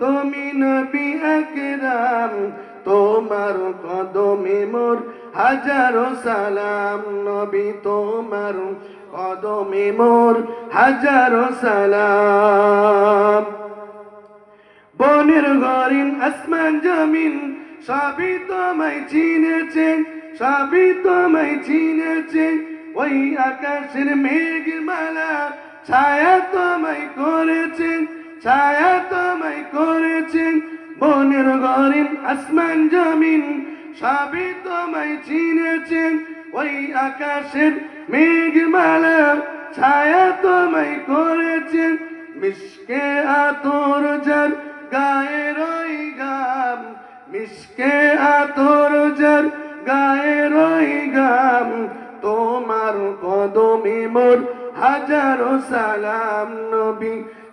তুমি নবী আকরাম তোমার কদমে মোর হাজারো সালাম। নবী তোমার কদমে মোর হাজারো সালাম। বনের গরিন, আসমান জমিন, সবই তোমায় চিনেছে, সবই তোমায় চিনেছে। ওই আকাশের মেঘ মালা ছায়া তোমায় করেছেন ছায়া তোমায় করেছেন। বনের গরিন আসমান জমিন সবই তোমায় চিনেছেন। ওই আকাশের মেঘ মালা ছায়া তোমায় করেছেন। মিশকে আতর যার গায়ের ওই গাম, মিশকে আতর যার গায়ের ওই গাম, তোমার কদমে মোর হাজারো সালাম নবী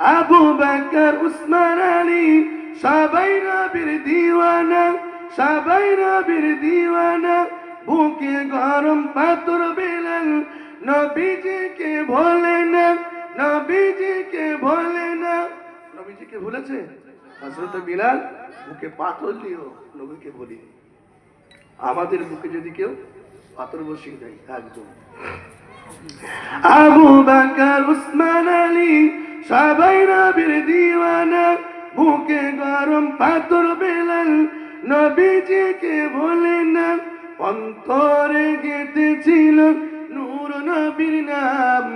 আবু বকর, উসমান আলী, সবাই নবীর দিওয়ানা, সবাই নবীর দিওয়ানা, বুকে গরম পাথর বেলাল, নবীজিকে ভোলে না, নবীজিকে ভোলে না। নবীজিকে ভুলেছে? হজরত বিলাল, বুকে পাথর দিও নবীকে বলি আমাদের বুকে যদি কেউ পাথর বসিয়ে দেয় একদম আবু বাকার, উসমান আলী সবাই নবীর দিওয়ানা, বুকে গরম পাথর বেলাল, নবীজিকে ভোলে না, অন্তরে গেতেছিল নূর নবীর নাম।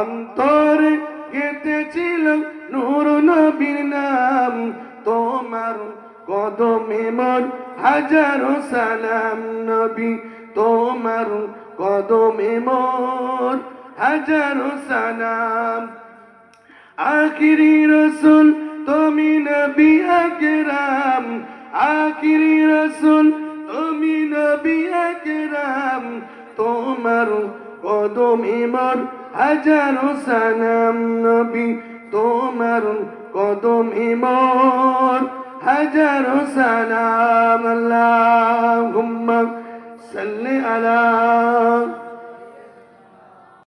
অন্তরে গেতেছিল নূর নবীর নাম। তোমার কদমে মোর হাজারো সালাম নবী, তোমার কদমে মোর হাজারো সালাম। আখিরি রসুল, তুমি নবী আকরাম। আখিরি রসুল, তুমি নবী আকরাম। তোমার কদমে মোর হাজারো সালাম নবী। তোমার কদমে মোর হাজারো সালাম আল্লাহ।